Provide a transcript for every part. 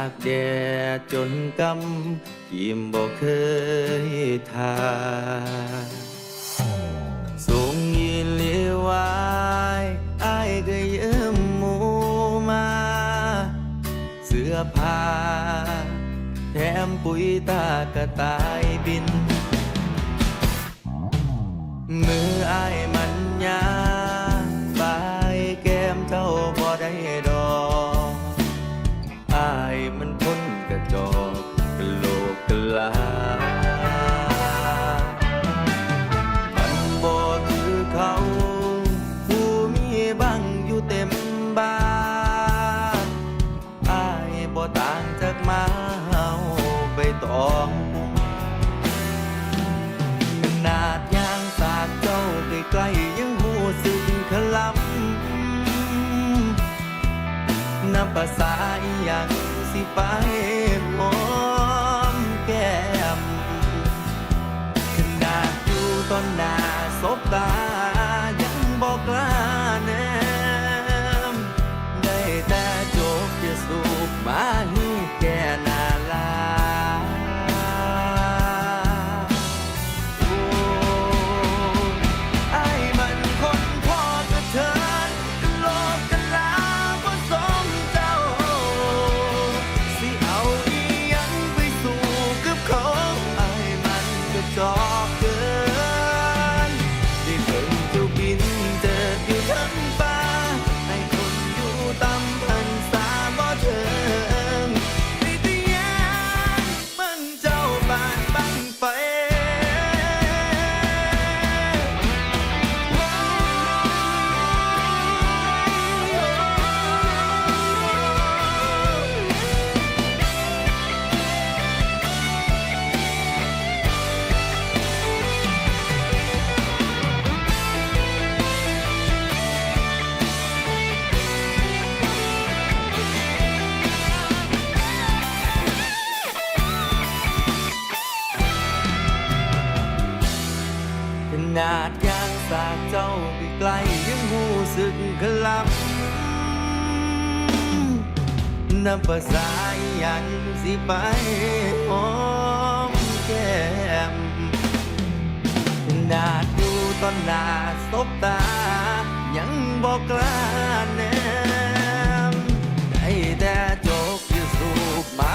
ากแดดจนกำยิ้มบอกเคยทาสูงยนเลียวายอายก็เยิ้มมูมา เสื้อผ้าแถมปุ๋ยตากระตายบิน มืออายมันยา ของผมขนาดยางสาดเจ้าใกล้ๆยังหูสึกขลำน้ำภาษาอีหยังสิไปหอมแก้มขนาดอยู่ตอนหน้าศบตา น้ำภาษาอยัางสิไปหอมแก้มนาดูตอนหน้าสบตา ยังบอกกล้าแนมได้แต่จกอยู่สูบมา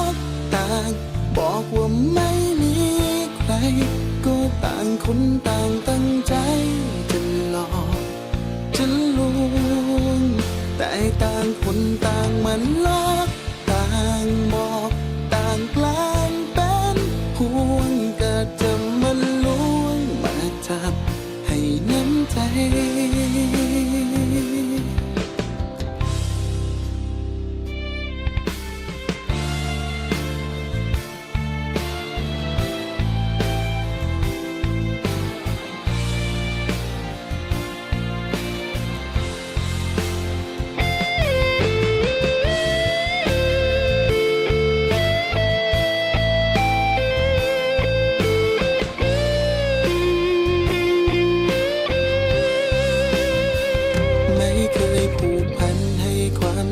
คนต่างตั้งใจจะหลอกจะลวงแต่ตา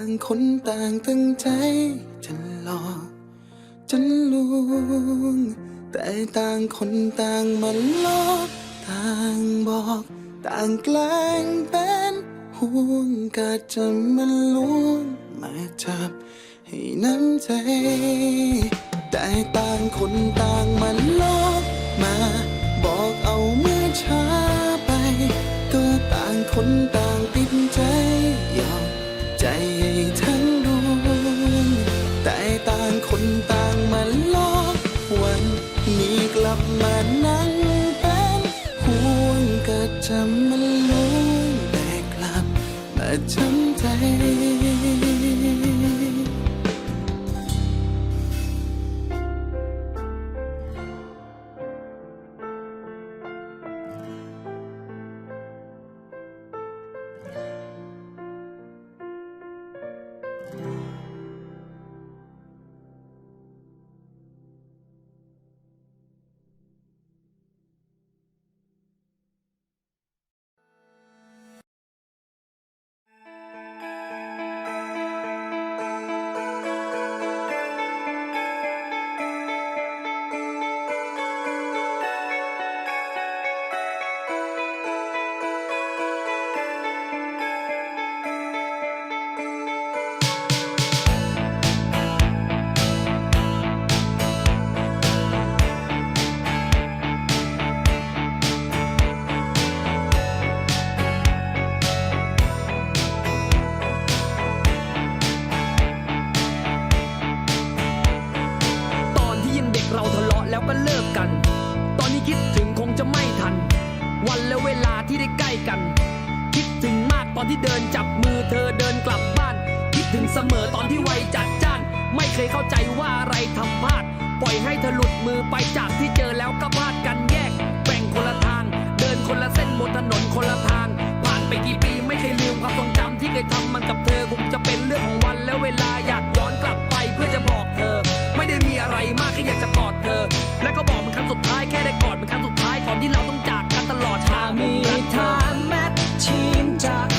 างคนต่างตั้งใจจะหลอกจะลวง แต่ต่างคนต่างมันลอกต่างบอก ต่างแกล้งเป็นห่วงก็จะมันลวงมาจับให้น้ำใจ แต่ต่างคนต่างมันลอกมา บอกเอาเมื่อช้าไป ก็ต่างคนต่าง ช้ำใจ อนที่เดินจับมือเธอเดินกลับบ้าน คิดถึงเสมอตอนที่ไวจัดจ้าน ไม่เคยเข้าใจว่าอะไรทำพลาด ปล่อยให้เธอหลุดมือไปจากที่เจอแล้วก็พลาดกันแยกแบ่งคนละทาง เดินคนละเส้นบนถนนคนละทาง ผ่านไปกี่ปีไม่เคยลืมความทรงจำที่เคยทำมันกับเธอคงจะเป็นเรื่องของวันและเวลาอยากย้อนกลับไปเพื่อจะบอกเธอ ไม่ได้มีอะไรมากแค่อยากจะกอดเธอ และก็บอกมันครั้งสุดท้ายแค่ได้กอดมันครั้งสุดท้ายก่อนที่เราต้องจากกันตลอดทางมีทางแมทชีนจาก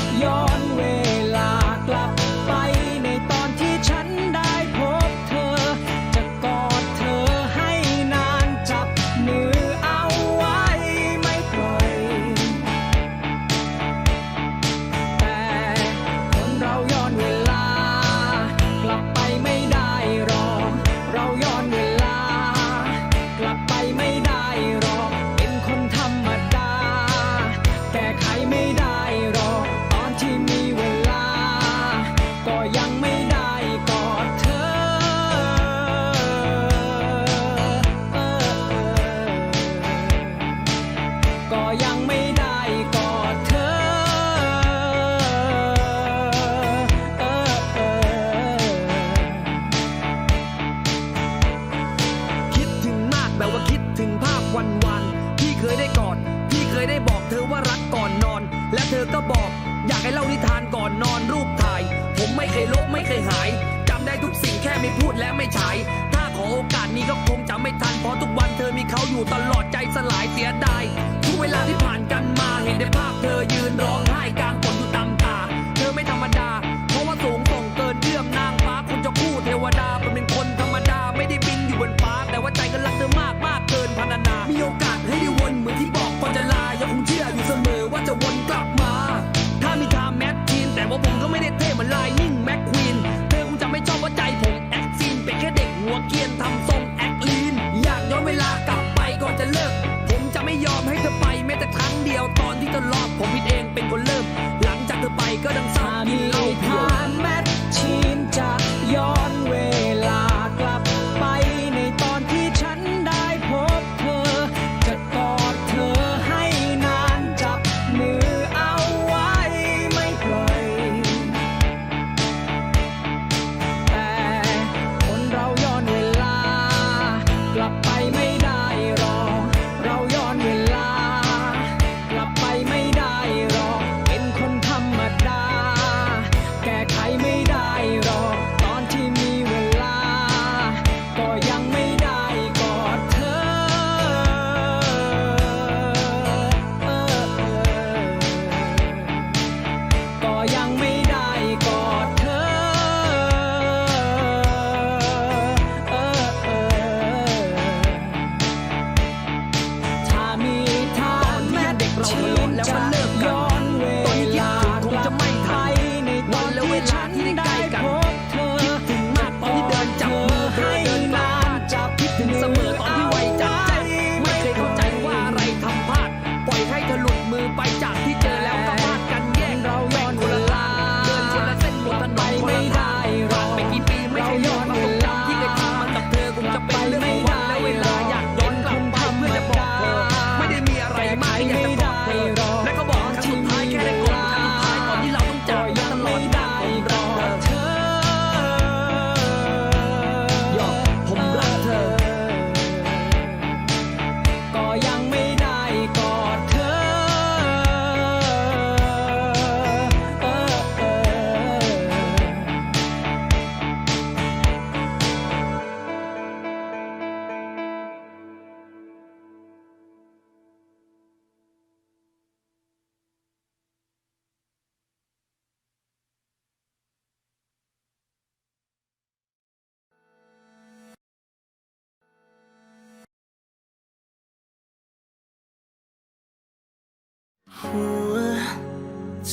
หัว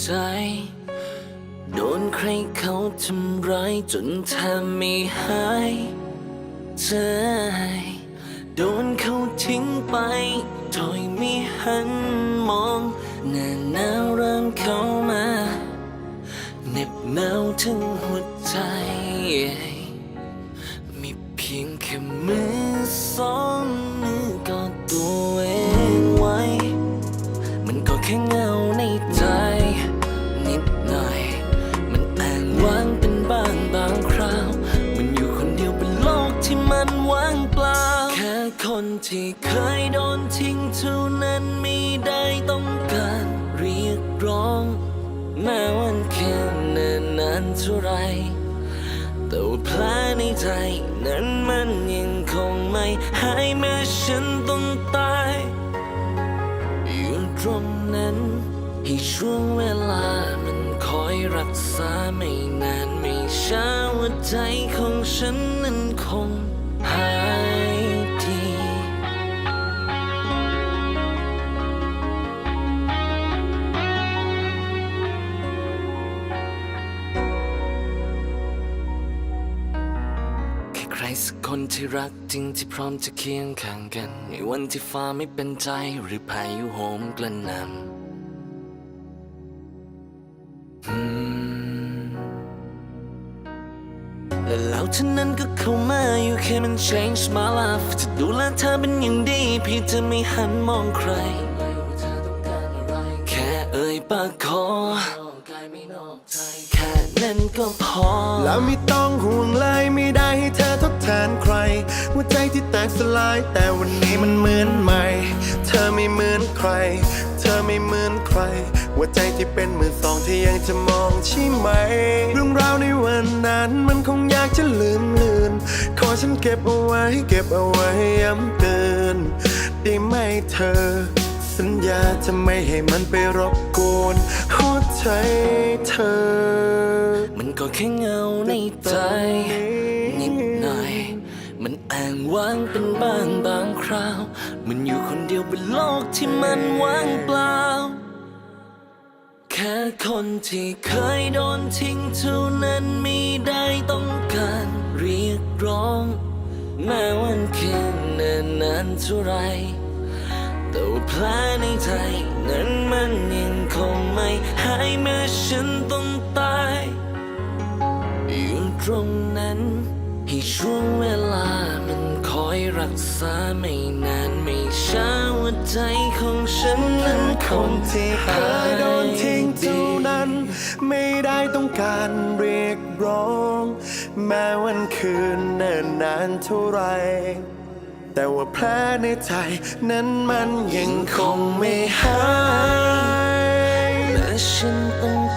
ใจ โดนใครเขาทำร้ายจนแทบไม่หายใจโดนเขาทิ้งไปโดยไม่หันมองนาหนาวเริ่มเข้ามาเหน็บหนาวถึงหัวใจ ษาไม่นานไม่ช้าหัวใจของฉันนั้นคงหายดีแค่ใครสักคนที่รักจริงที่พร้อมจะเคียงข้างกัน ในวันที่ฟ้าไม่เป็นใจหรือพายุโหมกระหน่ำ มัน change my life จะดูแลเธอเป็นอย่างดีเพี่จะไม่หันมองใคร แค่เอ่ยปากขอแค่นั้นก็พอ แล้วไม่ต้องห่วงเลยไม่ได้ให้เธอทดแทนใคร หัวใจที่แตกสลาย แต่วันนี้มันเหมือนใหม่ เธอไม่เหมือนใคร เธอไม่เหมือนใคร หัวใจที่เป็นมือสองที่ยังจะมองใช่ไหม เรื่องราวในวันนั้นมันคงอยากจะลืมลืน ขอฉันเก็บเอาไว้เก็บเอาไว้ย้ำเตือนได้ไหมเธอ สัญญาจะไม่ให้มันไปรบกวนหัวใจเธอ มันก็แค่เงาในใจนิดหน่อยมันแอ้างว้างเป็นบางบางคราว มันอยู่คนเดียวบนโลกที่มันว่างเปล่า ค่คนที่เคยโดนทิ้งเท่านั้นไม่ได้ต้องการเรียกร้อง แม้วันคืนเนินนานเท่าไรแต่ว่าแผลในใจนั้นมันยังคงไม่หายแม้ฉันต้องตาย อยู่ตรงนั้นให้ช่วงเวลามันคอยรักษาไม่นานไม่ช้าหัวใจของฉันนั้นคงนที่เคย ต้องการเรียกร้อง แม้วันคืนเนิ่นนานเท่าไร แต่ว่าแผลในใจนั้นมันยังคงไม่หายแม้ฉันต้อง